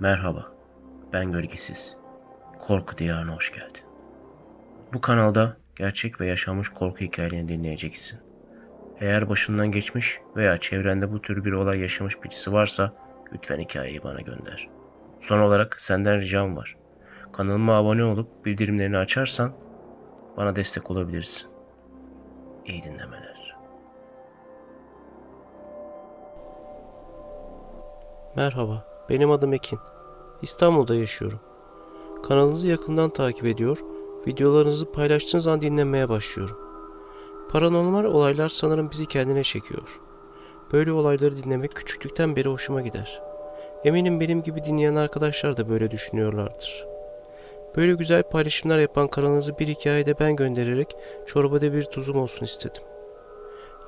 Merhaba, ben Gölgesiz. Korku diyarına hoş geldin. Bu kanalda gerçek ve yaşanmış korku hikayelerini dinleyeceksin. Eğer başından geçmiş veya çevrende bu tür bir olay yaşamış birisi varsa lütfen hikayeyi bana gönder. Son olarak senden ricam var. Kanalıma abone olup bildirimlerini açarsan bana destek olabilirsin. İyi dinlemeler. Merhaba, benim adım Ekin. İstanbul'da yaşıyorum. Kanalınızı yakından takip ediyor, videolarınızı paylaştığınız an dinlemeye başlıyorum. Paranormal olaylar sanırım bizi kendine çekiyor. Böyle olayları dinlemek küçüklükten beri hoşuma gider. Eminim benim gibi dinleyen arkadaşlar da böyle düşünüyorlardır. Böyle güzel paylaşımlar yapan kanalınızı bir hikayede ben göndererek çorbada bir tuzum olsun istedim.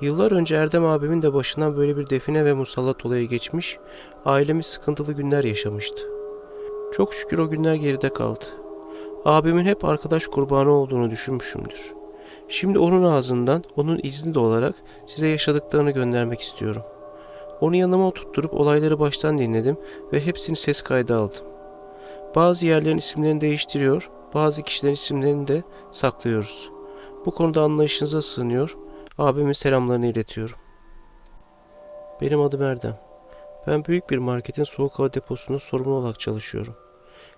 Yıllar önce Erdem abimin de başından böyle bir define ve musallat olayı geçmiş, ailemiz sıkıntılı günler yaşamıştı. Çok şükür o günler geride kaldı. Abimin hep arkadaş kurbanı olduğunu düşünmüşümdür. Şimdi onun ağzından, onun izni de olarak size yaşadıklarını göndermek istiyorum. Onu yanıma oturtturup olayları baştan dinledim ve hepsini ses kaydı aldım. Bazı yerlerin isimlerini değiştiriyor, bazı kişilerin isimlerini de saklıyoruz. Bu konuda anlayışınıza sığınıyor, abimin selamlarını iletiyorum. Benim adım Erdem. Ben büyük bir marketin soğuk hava deposunda sorumlu olarak çalışıyorum.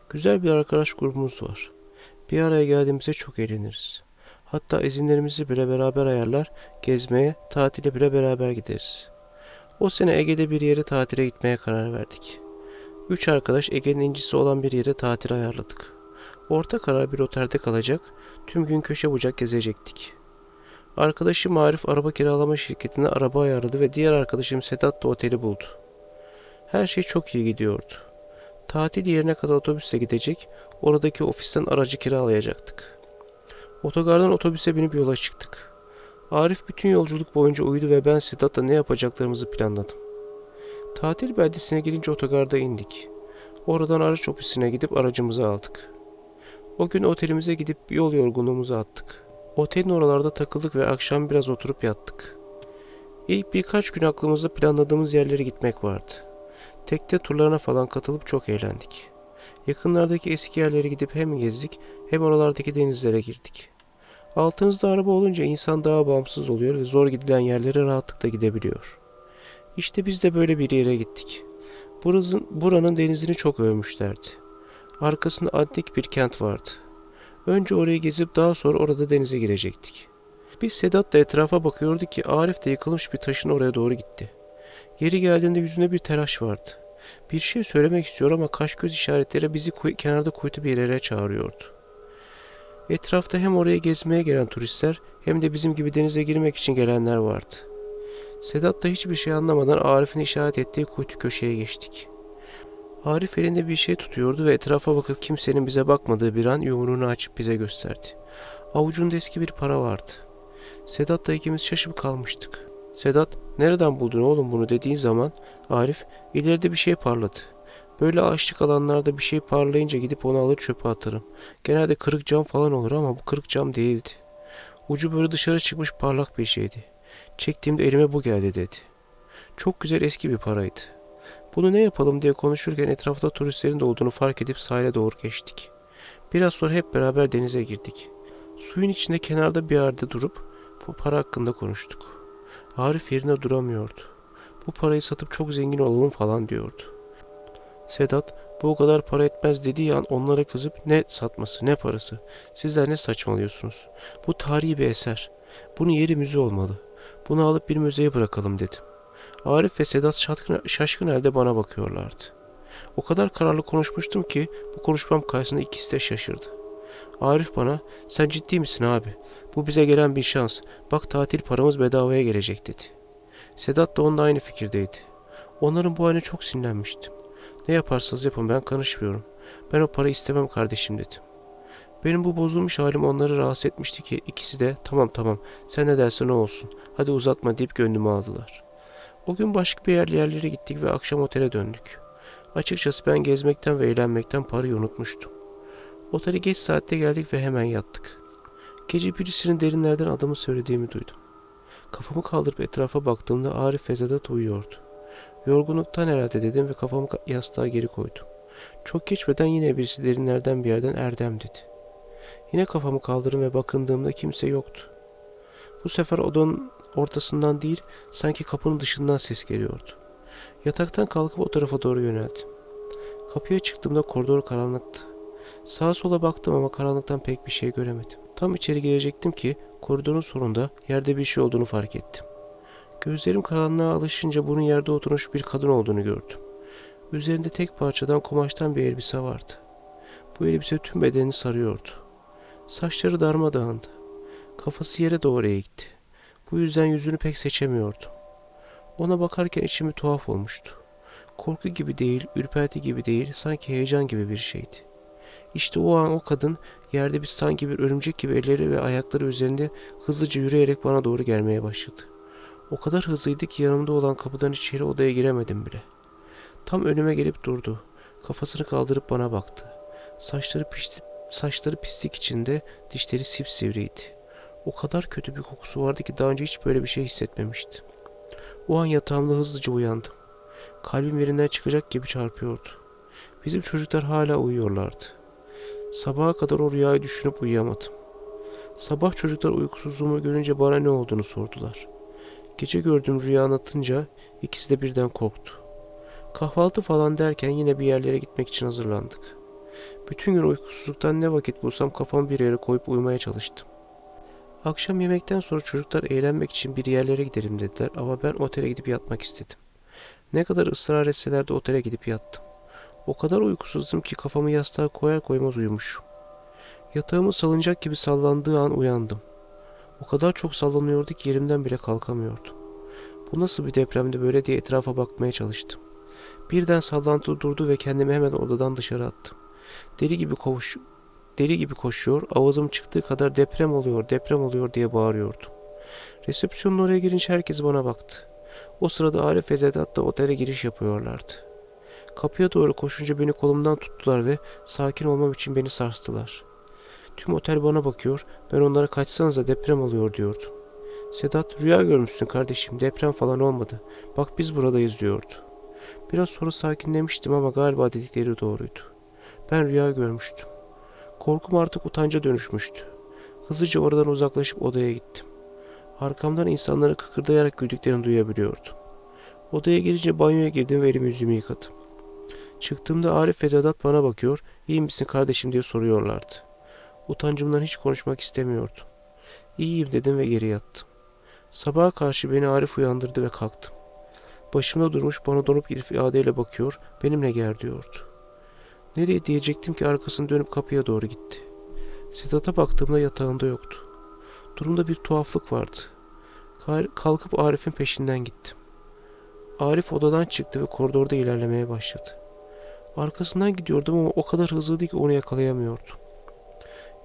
Güzel bir arkadaş grubumuz var. Bir araya geldiğimizde çok eğleniriz. Hatta izinlerimizi bile beraber ayarlar, gezmeye, tatile bile beraber gideriz. O sene Ege'de bir yere tatile gitmeye karar verdik. Üç arkadaş Ege'nin incisi olan bir yere tatil ayarladık. Orta karar bir otelde kalacak, tüm gün köşe bucak gezecektik. Arkadaşım Arif araba kiralama şirketine araba ayarladı ve diğer arkadaşım Sedat da oteli buldu. Her şey çok iyi gidiyordu. Tatil yerine kadar otobüsle gidecek, oradaki ofisten aracı kiralayacaktık. Otogardan otobüse binip yola çıktık. Arif bütün yolculuk boyunca uyudu ve ben Sedat'la ne yapacaklarımızı planladım. Tatil beldesine gelince otogarda indik. Oradan araç ofisine gidip aracımızı aldık. O gün otelimize gidip yol yorgunluğumuzu attık. Otelin oralarda takıldık ve akşam biraz oturup yattık. İlk birkaç gün aklımızda planladığımız yerlere gitmek vardı. Tekne turlarına falan katılıp çok eğlendik. Yakınlardaki eski yerlere gidip hem gezdik hem oralardaki denizlere girdik. Altınızda araba olunca insan daha bağımsız oluyor ve zor gidilen yerlere rahatlıkla gidebiliyor. İşte biz de böyle bir yere gittik. Buranın, buranın denizini çok övmüşlerdi. Arkasında antik bir kent vardı. Önce orayı gezip daha sonra orada denize girecektik. Biz Sedat da etrafa bakıyorduk ki Arif de yıkılmış bir taşın oraya doğru gitti. Geri geldiğinde yüzünde bir telaş vardı. Bir şey söylemek istiyor ama kaş göz işaretleri bizi kuy- kenarda kuytu bir yere çağırıyordu. Etrafta hem oraya gezmeye gelen turistler hem de bizim gibi denize girmek için gelenler vardı. Sedat da hiçbir şey anlamadan Arif'in işaret ettiği kuytu köşeye geçtik. Arif elinde bir şey tutuyordu ve etrafa bakıp kimsenin bize bakmadığı bir an yumruğunu açıp bize gösterdi. Avucunda eski bir para vardı. Sedat'la ikimiz şaşıp kalmıştık. Sedat, nereden buldun oğlum bunu dediği zaman Arif, ileride bir şey parladı. Böyle açlık alanlarda bir şey parlayınca gidip onu alır çöpe atarım. Genelde kırık cam falan olur ama bu kırık cam değildi. Ucu böyle dışarı çıkmış parlak bir şeydi. Çektiğimde elime bu geldi dedi. Çok güzel eski bir paraydı. Bunu ne yapalım diye konuşurken etrafta turistlerin de olduğunu fark edip sahile doğru geçtik. Biraz sonra hep beraber denize girdik. Suyun içinde kenarda bir yerde durup bu para hakkında konuştuk. Arif yerine duramıyordu. Bu parayı satıp çok zengin olalım falan diyordu. Sedat bu o kadar para etmez dediği an onlara kızıp ne satması ne parası. Sizler ne saçmalıyorsunuz. Bu tarihi bir eser. Bunun yeri müze olmalı. Bunu alıp bir müzeye bırakalım dedim. Arif ve Sedat şaşkın, şaşkın halde bana bakıyorlardı. O kadar kararlı konuşmuştum ki bu konuşmam karşısında ikisi de şaşırdı. Arif bana sen ciddi misin abi? Bu bize gelen bir şans. Bak tatil paramız bedavaya gelecek dedi. Sedat da onunla aynı fikirdeydi. Onların bu haline çok sinirlenmiştim. Ne yaparsanız yapın ben karışmıyorum. Ben o parayı istemem kardeşim dedim. Benim bu bozulmuş halim onları rahatsız etmişti ki ikisi de tamam tamam sen ne dersen o olsun. Hadi uzatma deyip gönlümü aldılar. O gün başka bir yer yerlere gittik ve akşam otele döndük. Açıkçası ben gezmekten ve eğlenmekten parayı unutmuştum. Otele geç saatte geldik ve hemen yattık. Gece birisinin derinlerden adımı söylediğimi duydum. Kafamı kaldırıp etrafa baktığımda Arif ve uyuyordu. Yorgunluktan herhalde dedim ve kafamı yastığa geri koydum. Çok geçmeden yine birisi derinlerden bir yerden Erdem dedi. Yine kafamı kaldırdım ve bakındığımda kimse yoktu. Bu sefer odanın ortasından değil, sanki kapının dışından ses geliyordu. Yataktan kalkıp o tarafa doğru yöneldim. Kapıya çıktığımda koridor karanlıktı. Sağa sola baktım ama karanlıktan pek bir şey göremedim. Tam içeri girecektim ki koridorun sonunda yerde bir şey olduğunu fark ettim. Gözlerim karanlığa alışınca bunun yerde oturmuş bir kadın olduğunu gördüm. Üzerinde tek parçadan kumaştan bir elbise vardı. Bu elbise tüm bedenini sarıyordu. Saçları darmadağındı. Kafası yere doğru eğikti. Bu yüzden yüzünü pek seçemiyordum. Ona bakarken içimi tuhaf olmuştu. Korku gibi değil, ürperti gibi değil, sanki heyecan gibi bir şeydi. İşte o an o kadın yerde bir sanki bir örümcek gibi elleri ve ayakları üzerinde hızlıca yürüyerek bana doğru gelmeye başladı. O kadar hızlıydı ki yanımda olan kapıdan içeri odaya giremedim bile. Tam önüme gelip durdu. Kafasını kaldırıp bana baktı. Saçları pişti, saçları pislik içinde, dişleri sipsivriydi. O kadar kötü bir kokusu vardı ki daha önce hiç böyle bir şey hissetmemiştim. O an yatağımda hızlıca uyandım. Kalbim yerinden çıkacak gibi çarpıyordu. Bizim çocuklar hala uyuyorlardı. Sabaha kadar o rüyayı düşünüp uyuyamadım. Sabah çocuklar uykusuzluğumu görünce bana ne olduğunu sordular. Gece gördüğüm rüya anlatınca ikisi de birden korktu. Kahvaltı falan derken yine bir yerlere gitmek için hazırlandık. Bütün gün uykusuzluktan ne vakit bulsam kafamı bir yere koyup uyumaya çalıştım. Akşam yemekten sonra çocuklar eğlenmek için bir yerlere gidelim dediler ama ben otele gidip yatmak istedim. Ne kadar ısrar etseler de otele gidip yattım. O kadar uykusuzdum ki kafamı yastığa koyar koymaz uyumuşum. Yatağımın salıncak gibi sallandığı an uyandım. O kadar çok sallanıyordu ki yerimden bile kalkamıyordum. Bu nasıl bir depremdi böyle diye etrafa bakmaya çalıştım. Birden sallantı durdu ve kendimi hemen odadan dışarı attım. Deli gibi koş, deli gibi koşuyor, avazım çıktığı kadar deprem oluyor, deprem oluyor diye bağırıyordum. Resepsiyonun oraya girince herkes bana baktı. O sırada Arif ve Zedat da otele giriş yapıyorlardı. Kapıya doğru koşunca beni kolumdan tuttular ve sakin olmam için beni sarstılar. Tüm otel bana bakıyor, ben onlara kaçsanıza deprem oluyor diyordum. Sedat rüya görmüşsün kardeşim deprem falan olmadı. Bak biz buradayız diyordu. Biraz sonra sakinlemiştim ama galiba dedikleri doğruydu. Ben rüya görmüştüm. Korkum artık utanca dönüşmüştü. Hızlıca oradan uzaklaşıp odaya gittim. Arkamdan insanları kıkırdayarak güldüklerini duyabiliyordum. Odaya girince banyoya girdim ve elimi yüzümü yıkadım. Çıktığımda Arif ve Sedat bana bakıyor, iyi misin kardeşim diye soruyorlardı. Utancımdan hiç konuşmak istemiyordum. İyiyim dedim ve geri yattım. Sabaha karşı beni Arif uyandırdı ve kalktım. Başımda durmuş bana donup ifadeyle bakıyor, benimle gel diyordu. Nereye diyecektim ki arkasını dönüp kapıya doğru gitti. Sedat'a baktığımda yatağında yoktu. Durumda bir tuhaflık vardı. Kal- Kalkıp Arif'in peşinden gittim. Arif odadan çıktı ve koridorda ilerlemeye başladı. Arkasından gidiyordum ama o kadar hızlıydı ki onu yakalayamıyordum.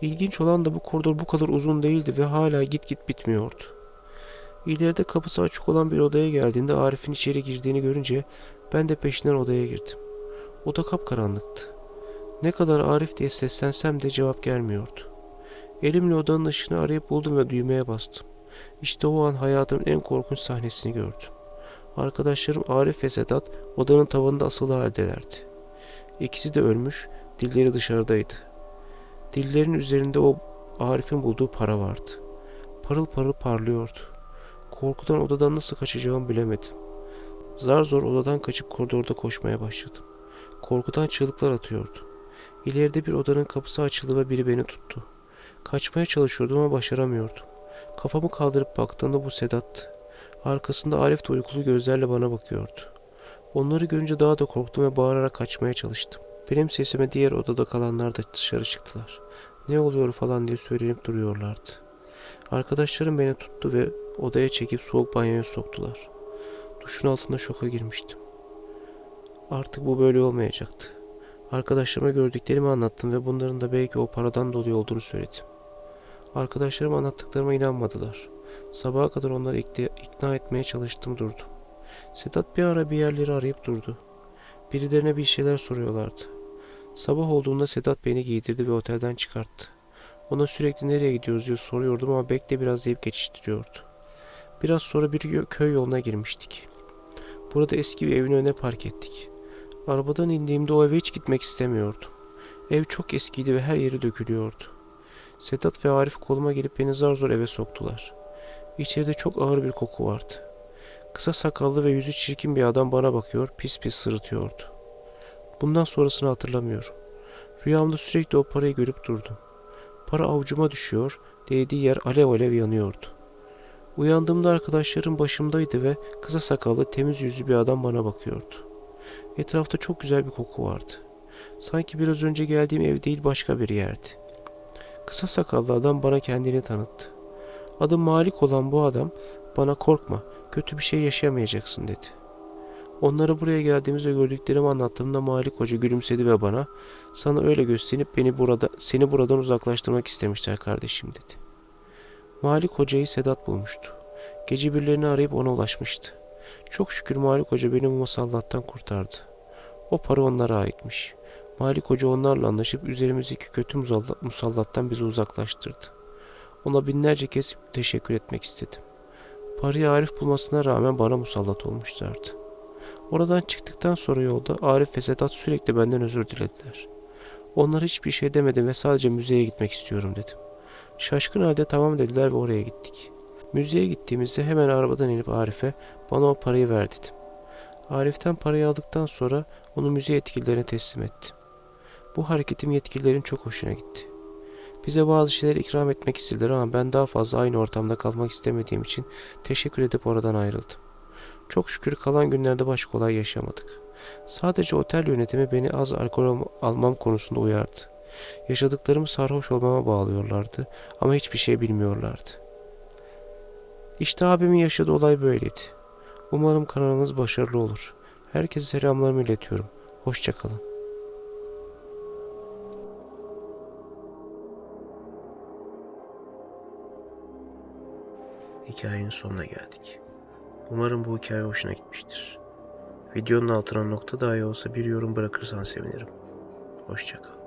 İlginç olan da bu koridor bu kadar uzun değildi ve hala git git bitmiyordu. İleride kapısı açık olan bir odaya geldiğinde Arif'in içeri girdiğini görünce ben de peşinden odaya girdim. Oda kapkaranlıktı. Ne kadar Arif diye seslensem de cevap gelmiyordu. Elimle odanın ışığını arayıp buldum ve düğmeye bastım. İşte o an hayatımın en korkunç sahnesini gördüm. Arkadaşlarım Arif ve Sedat odanın tavanında asılı haldelerdi. İkisi de ölmüş, dilleri dışarıdaydı. Dillerin üzerinde o Arif'in bulduğu para vardı. Parıl parıl parlıyordu. Korkudan odadan nasıl kaçacağımı bilemedim. Zar zor odadan kaçıp koridorda koşmaya başladım. Korkudan çığlıklar atıyordu. İleride bir odanın kapısı açıldı ve biri beni tuttu. Kaçmaya çalışıyordum ama başaramıyordum. Kafamı kaldırıp baktığımda bu Sedat'tı. Arkasında Arif de uykulu gözlerle bana bakıyordu. Onları görünce daha da korktum ve bağırarak kaçmaya çalıştım. Benim sesime diğer odada kalanlar da dışarı çıktılar. Ne oluyor falan diye söylenip duruyorlardı. Arkadaşlarım beni tuttu ve odaya çekip soğuk banyoya soktular. Duşun altında şoka girmiştim. Artık bu böyle olmayacaktı. Arkadaşlarıma gördüklerimi anlattım ve bunların da belki o paradan dolayı olduğunu söyledim. Arkadaşlarım anlattıklarıma inanmadılar. Sabaha kadar onları ikna, etmeye çalıştım durdum. Sedat bir ara bir yerleri arayıp durdu. Birilerine bir şeyler soruyorlardı. Sabah olduğunda Sedat beni giydirdi ve otelden çıkarttı. Ona sürekli nereye gidiyoruz diye soruyordum ama bekle biraz deyip geçiştiriyordu. Biraz sonra bir köy yoluna girmiştik. Burada eski bir evin önüne park ettik. Arabadan indiğimde o eve hiç gitmek istemiyordum. Ev çok eskiydi ve her yeri dökülüyordu. Sedat ve Arif koluma gelip beni zar zor eve soktular. İçeride çok ağır bir koku vardı. Kısa sakallı ve yüzü çirkin bir adam bana bakıyor, pis pis sırıtıyordu. Bundan sonrasını hatırlamıyorum. Rüyamda sürekli o parayı görüp durdum. Para avucuma düşüyor, değdiği yer alev alev yanıyordu. Uyandığımda arkadaşlarım başımdaydı ve kısa sakallı temiz yüzlü bir adam bana bakıyordu. Etrafta çok güzel bir koku vardı. Sanki biraz önce geldiğim ev değil başka bir yerdi. Kısa sakallı adam bana kendini tanıttı. Adı Malik olan bu adam bana korkma, kötü bir şey yaşayamayacaksın dedi. Onlara buraya geldiğimizde gördüklerimi anlattığımda Malik Hoca gülümsedi ve bana sana öyle gösterip beni burada seni buradan uzaklaştırmak istemişler kardeşim dedi. Malik Hoca'yı Sedat bulmuştu. Gece birilerini arayıp ona ulaşmıştı. Çok şükür Malik Hoca beni bu musallattan kurtardı. O para onlara aitmiş. Malik Hoca onlarla anlaşıp üzerimizdeki kötü musalla- musallattan bizi uzaklaştırdı. Ona binlerce kez teşekkür etmek istedim. Parayı Arif bulmasına rağmen bana musallat olmuşlardı. Oradan çıktıktan sonra yolda Arif ve Sedat sürekli benden özür dilediler. Onlara hiçbir şey demedim ve sadece müzeye gitmek istiyorum dedim. Şaşkın halde tamam dediler ve oraya gittik. Müzeye gittiğimizde hemen arabadan inip Arif'e bana o parayı ver dedim. Arif'ten parayı aldıktan sonra onu müze yetkililerine teslim ettim. Bu hareketim yetkililerin çok hoşuna gitti. Bize bazı şeyler ikram etmek istediler ama ben daha fazla aynı ortamda kalmak istemediğim için teşekkür edip oradan ayrıldım. Çok şükür kalan günlerde başka olay yaşamadık. Sadece otel yönetimi beni az alkol alm- almam konusunda uyardı. Yaşadıklarımı sarhoş olmama bağlıyorlardı ama hiçbir şey bilmiyorlardı. İşte abimin yaşadığı olay böyleydi. Umarım kanalınız başarılı olur. Herkese selamlarımı iletiyorum. Hoşçakalın. Hikayenin sonuna geldik. Umarım bu hikaye hoşuna gitmiştir. Videonun altına nokta dahi olsa bir yorum bırakırsan sevinirim. Hoşçakal.